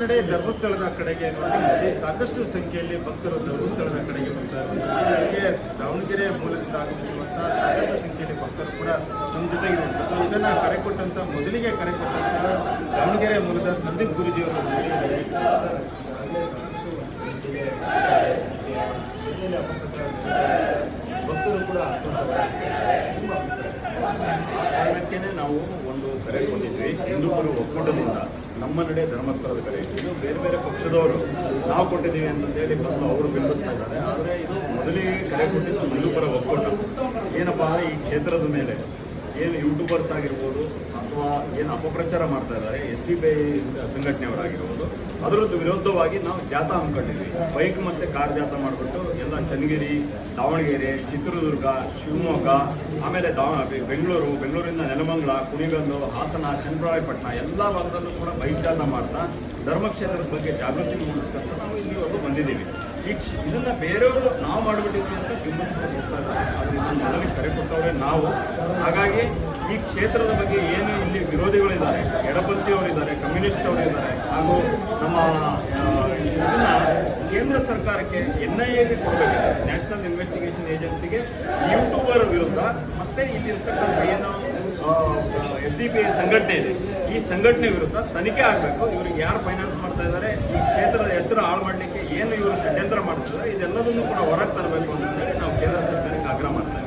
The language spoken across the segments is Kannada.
ನಡೆ ಧರ್ಮಸ್ಥಳದ ಕಡೆಗೆ ನೋಡಿ ಸಾಕಷ್ಟು ಸಂಖ್ಯೆಯಲ್ಲಿ ಭಕ್ತರು ಧರ್ಮಸ್ಥಳದ ಕಡೆಗೆ ಬರ್ತಾರೆ. ದಾವಣಗೆರೆ ಮೂಲದಿಂದ ಆಗಮಿಸುವಂತಹ ಸಾಕಷ್ಟು ಸಂಖ್ಯೆಯಲ್ಲಿ ಭಕ್ತರು ಕೂಡ ನಮ್ಮ ಜೊತೆಗೆ ಇರುವಂತಹ ಇದನ್ನ ಕರೆ ಕೊಟ್ಟಂತ, ಮೊದಲಿಗೆ ಕರೆ ಕೊಟ್ಟಂತಹ ದಾವಣಗೆರೆ ಮೂಲದ ಸಂದೀಪ್ ಗುರುಜಿಯವರು ಭಕ್ತರು ಕೂಡ ನಾವು ಒಂದು ಕರೆ ಕೊಟ್ಟಿದ್ವಿ. ಹಿಂದೂಪರು ಒಕ್ಕೂಟದಿಂದ ನಮ್ಮ ನಡೆ ಧರ್ಮಸ್ಥಳದ ಕಡೆ ಇದು. ಬೇರೆ ಬೇರೆ ಪಕ್ಷದವರು ನಾವು ಕೊಟ್ಟಿದ್ದೀವಿ ಅಂತಂದೇಳಿ ಬಂದು ಅವರು ಬಿಂಬಿಸ್ತಾ ಇದ್ದಾರೆ. ಆದರೆ ಇದು ಮೊದಲಿಗೆ ಕರೆ ಕೊಟ್ಟಿದ್ದು ನಿರೂಪರ ಒಕ್ಕೂಟ. ಏನಪ್ಪ ಅಂದರೆ ಈ ಕ್ಷೇತ್ರದ ಮೇಲೆ ಏನು ಯೂಟ್ಯೂಬರ್ಸ್ ಆಗಿರ್ಬೋದು ಅಥವಾ ಏನು ಅಪಪ್ರಚಾರ ಮಾಡ್ತಾ ಇದ್ದಾರೆ, ಎಸ್ ಡಿ ಬಿ ಐ ಸಂಘಟನೆಯವರಾಗಿರ್ಬೋದು, ಅದರದ್ದು ವಿರುದ್ಧವಾಗಿ ನಾವು ಜಾಥಾ ಹಮ್ಮಿಕೊಂಡಿದ್ವಿ ಬೈಕ್ ಮತ್ತು ಕಾರ್ ಜಾಥಾ ಮಾಡಿಬಿಟ್ಟು ಎಲ್ಲ ಚನ್ನಗಿರಿ, ದಾವಣಗೆರೆ, ಚಿತ್ರದುರ್ಗ, ಶಿವಮೊಗ್ಗ, ಆಮೇಲೆ ದಾವ ಬೆಂಗಳೂರು, ಬೆಂಗಳೂರಿಂದ ನೆಲಮಂಗಲ, ಕುಣಿಗಲ್ಲು, ಹಾಸನ ಚನ್ನರಾಯಪಟ್ಟಣ ಎಲ್ಲ ಭಾಗದಲ್ಲೂ ಕೂಡ ಜಾಥಾ ಮಾಡ್ತಾ ಧರ್ಮಕ್ಷೇತ್ರದ ಬಗ್ಗೆ ಜಾಗೃತಿ ಮೂಡಿಸ್ಕೊಂತ ನಾವು ಇಲ್ಲಿವರೆಗೂ ಬಂದಿದ್ದೀವಿ. ಈ ಇದನ್ನ ಬೇರೆಯವರು ನಾವು ಮಾಡಿಬಿಟ್ಟಿದ್ವಿ ಅಂತ ಬಿಂಬಿಸ್ಕೊಂಡು ಹೋಗ್ತಾ ಇದ್ದಾರೆ ಕೊಟ್ಟವರೇ ನಾವು. ಹಾಗಾಗಿ ಈ ಕ್ಷೇತ್ರದ ಬಗ್ಗೆ ಏನು ಇಲ್ಲಿ ವಿರೋಧಿಗಳಿದ್ದಾರೆ ಎಡಪಂಥಿಯವರಿದ್ದಾರೆ ಕಮ್ಯುನಿಸ್ಟ್ ಅವರಿದ್ದಾರೆ, ಹಾಗೂ ನಮ್ಮ ಕೇಂದ್ರ ಸರ್ಕಾರಕ್ಕೆ ಎನ್ ಐ ಎಗೆ ಕೊಡಬೇಕಿದೆ ನ್ಯಾಷನಲ್ ಇನ್ವೆಸ್ಟಿಗೇಷನ್ ಏಜೆನ್ಸಿಗೆ ಯೂಟ್ಯೂಬರ್ ವಿರುದ್ಧ ಮತ್ತೆ ಇಲ್ಲಿರ್ತಕ್ಕಂಥ ಏನು ಎಸ್ ಡಿ ಪಿ ಸಂಘಟನೆ ಇದೆ. ಈ ಸಂಘಟನೆ ವಿರುದ್ಧ ತನಿಖೆ ಆಗಬೇಕು. ಇವ್ರಿಗೆ ಯಾರು ಫೈನಾನ್ಸ್ ಮಾಡ್ತಾ ಇದ್ದಾರೆ ಈ ಕ್ಷೇತ್ರದ ಹೆಸರು ಹಾಳು ಮಾಡಲಿಕ್ಕೆ ಏನು ಇವರು ಷಡ್ಯಂತ್ರ ಮಾಡ್ತಿದ್ದಾರೆ ಇದೆಲ್ಲದನ್ನು ಕೂಡ ಹೊರಗೆ ತರಬೇಕು ಅಂತ ಹೇಳಿ ನಾವು ಕೇಂದ್ರ ಸರ್ಕಾರಕ್ಕೆ ಆಗ್ರಹ ಮಾಡ್ತಾ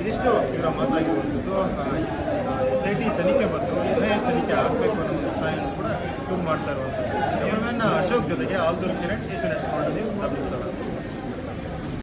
ಇದಿಷ್ಟು ಇವರ ಮಾತಾಗಿರುವಂಥದ್ದು. ಎಸ್ ಐ ಟಿ ತನಿಖೆ ಬಂತು. ಎನ್ ತನಿಖೆ ಆಗಬೇಕು ಅನ್ನೋ ಒತ್ತಾಯವನ್ನು ಕೂಡ ಇವ್ರು ಮಾಡ್ತಾ ಇರುವಂಥದ್ದು. ಅಶೋಕ್ ಜೊತೆಗೆ ಆಲ್ದೂರ್ ಕಿರಣ್